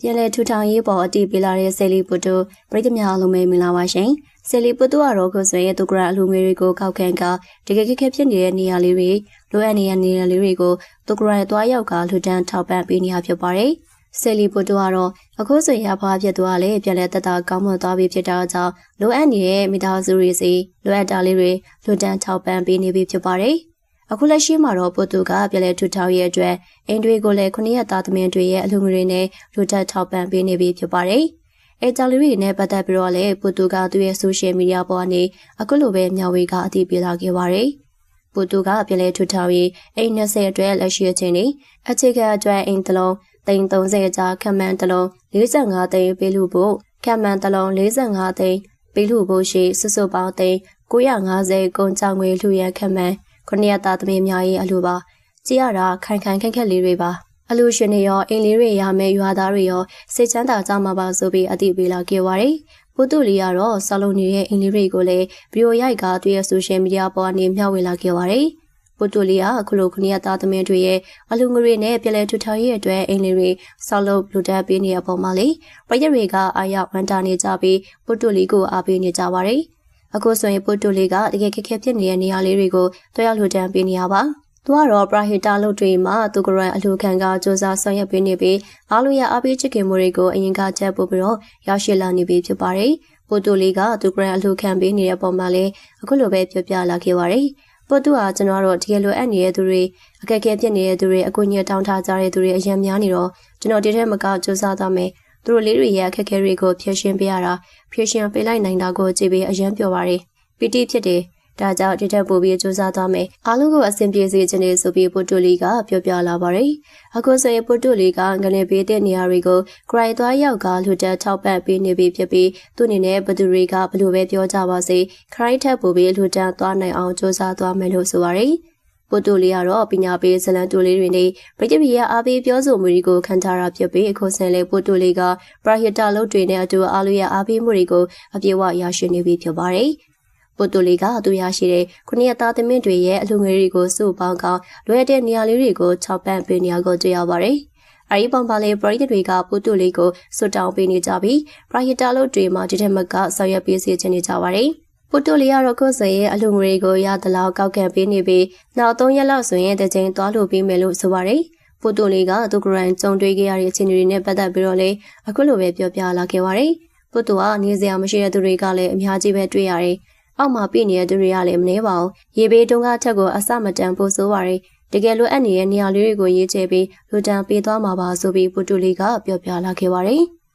ပြန်လည်ထူထောင်ရေးပေါ်အတည်ပြလာတဲ့ဆယ်လီပုတုပြည်သူများအားလုံးပဲမင်္ဂလာပါရှင်ဆယ်လီပုတုကတော့ခုဆိုရင်သူကရအလူငွေတွေကိုကောက်ခံကတကယ်ခက်ခဲဖြစ်နေတဲ့နေရာလေးတွေလိုအပ်နေတဲ့နေရာလေးတွေကိုသူကရရဲ့တွားရောက်ကလှူဒန်းထောက်ပံ့ပေးနေရဖြစ်ပါတယ်ဆယ်လီပုတုကတော့အခုဆိုရင်အဖွားဖြစ်သွားလေပြန်လည်တက်တာကောင်းမွန်သွားပြီဖြစ်တာကြောင့်လိုအပ်နေတဲ့မိသားစုတွေစီလိုအပ်တာလေးတွေလှူဒန်းထောက်ပံ့ပေးနေပြီဖြစ်ပါတယ် အခုလက်ရှိမှာတော့ပိုတူကပြည်လဲထူထောင်ရဲ့အတွက်အင်တွေကိုလည်းခုနှစ်ရက်သားသမင်တွေရဲ့အလူငွေနဲ့လူတက်ထောက်ပံ့ပေးနေပြီဖြစ်ပါတယ်။အဲကြောင့်လူတွေနဲ့ပတ်သက်ပြီးတော့လည်းပိုတူကသူ့ရဲ့ social media ပေါ်ကနေအခုလိုပဲမျှဝေကအတည်ပြုလာခဲ့ပါတယ်။ပိုတူကပြည်လဲထူထောင်ရေးအိမ်20အတွက်လက်ရှိအချိန်นี้အခြေခံအတွက်အိမ်တစ်လုံးသိန်း30ကျာခန့်မှန်းတစ်လုံး45သိန်းပေးလို့ဖို့ခန့်မှန်းတစ်လုံး45သိန်းပေးလို့ဖို့ရှိစုစုပေါင်းသိန်း950ကုန်ကြောင်ငွေလှူရန်ခန့်မှန်း ခုနှစ်ရက်သားသမီးများရဲ့အလိုပါကြည့်ရတာခိုင်ခိုင်ခက်ခက်လေးတွေပါအလူရှင်တွေရောအိမ်လေးတွေရမယ်ရွာသားတွေရောစိတ်ချမ်းသာကြမှာပါဆိုပြီးအတိပေးလာခဲ့ပါတယ်ပုတုလီကတော့ဆလုံနေရဲ့အိမ်လေးတွေကိုလည်းဗီဒီယိုရိုက်ကသူ့ရဲ့ဆိုရှယ်မီဒီယာပေါ်ကနေမျှဝေလာခဲ့ပါတယ်ပုတုလီကအခုလိုခုနှစ်ရက်သားသမီးတွေရဲ့အလူငွေနဲ့ပြည်လဲထူထောင်ရဲ့အတွက်အိမ်လေးတွေဆောက်လုပ်လူတက်ပေးနေတဲ့အပေါ်မှာလေပရိသတ်တွေကအာရဝန်တာနေကြပြီးပုတုလီကိုအားပေးနေကြပါတယ် အခုဆိုရင်ပုတ်တူလေးကတကယ်ခက်ခဲဖြစ်နေတဲ့နေရာလေးတွေကိုတွဲရလှူဒန်းပေးနေရပါသူကတော့ပရာဟီတာလုပ်တွေမှာသူကရန်အလှခံကစူးစမ်းဆောင်ရွက်ပေးနေပြီးအားလုံးရဲ့အပိချစ်ခင်မှုတွေကိုအရင်ကချက်ပို့ပြီးတော့ရရှိလာနေပြီဖြစ်ပါတယ်။ပိုတိုလေးကသူကရန်အလှခံပေးနေတဲ့ပုံမှာလည်းအခုလိုပဲပြောပြလာခဲ့ပါတယ်။ပိုတိုကကျွန်တော်တို့တကယ်လိုအပ်နေတဲ့သူတွေအခက်အခဲဖြစ်နေတဲ့သူတွေအကူအညီတောင်းထားကြတဲ့သူတွေအများများနေတော့ကျွန်တော်ဒီထဲမှာကစူးစမ်းသွားမယ်။ သူတို့လေးတွေရဲ့အခက်အခဲတွေကိုဖြေရှင်းပေးရတာဖြေရှင်းပေးလိုက်နိုင်တာကိုကြည့်ပြီးအယံပြောပါရယ်ပီတိဖြစ်တယ်ဒါကြောင့်ဒီထက်ပိုပြီးစူးစမ်းသွားမယ်အားလုံးကိုအဆင်ပြေစေချင်တယ်ဆိုပြီးပိုတိုလီကပြောပြလာပါတယ်အခုဆိုရင်ပိုတိုလီကငလင်ပေးတဲ့နေရာတွေကိုဂရိုင်သွားရောက်ကလူတက်ထောက်ပံ့ပေးနေပြီဖြစ်ပြီးသူ့အနေနဲ့ဘသူတွေကဘလို့ပဲပြောကြပါစေခရိုင်ထက်ပိုပြီးလူတက်သွားနိုင်အောင်စူးစမ်းသွားမယ်လို့ဆိုပါတယ် ပိုတိုလီကတော့ပညာပေးဇလန်တိုလေးတွေနဲ့ပရိသတ်ရဲ့အားပေးပြောဆိုမှုတွေကိုခံထားတာဖြစ်ပြီးအခုဆန်လေပိုတိုလီကပရဟိတလုပ်တွေနဲ့အတူအားလုံးရဲ့အားပေးမှုတွေကိုအပြည့်အဝရရှိနေပြီဖြစ်ပါတယ်။ပိုတိုလီကသူရရှိတဲ့ခုနှစ်ရက်သားသမင်းတွေရဲ့အလူငွေတွေကိုစုပေါင်းကောင်းလွယ်တဲ့နေရာလေးတွေကို၆ပန့်ပေးနေရကိုတွေ့ရပါတယ်။အဲဒီပုံပါလေပရိသတ်တွေကပိုတိုလီကိုစွတ်တောင်းပေးနေကြပြီးပရဟိတလုပ်တွေမှာဒီထက်မကဆောင်ရွက်ပေးစေချင်နေကြပါတယ်။ ပိုတိုလီကတော့ကိုယ်စရဲ့အလူငွေကိုရသလောက်ကောက်ခံပေးနေပြီးနောက်၃ရက်လောက်ဆိုရင်တကြိမ်သွားလို့ပြီးမယ်လို့ဆိုပါတယ်။ပိုတိုလီကသူကရန်ကြုံတွေ့ခဲ့ရတဲ့အခြေအနေတွေနဲ့ပတ်သက်ပြီးတော့လေအခုလိုပဲပြောပြလာခဲ့ပါတယ်။ပိုတိုကနေစရာမရှိတဲ့သူတွေကလည်းအများကြီးပဲတွေ့ရတယ်။အောက်မှာပြည့်နေတဲ့သူတွေကလည်းမနှဲပါဘူး။ရေဘေးတုံးကထက်ကိုအစမတန်ပို့ဆိုပါတယ်။တကယ်လို့အပ်နေတဲ့နေရာလေးတွေကိုရေးချပြီးလူတန်ပေးသွားမှာပါဆိုပြီးပိုတိုလီကပြောပြလာခဲ့ပါတယ်။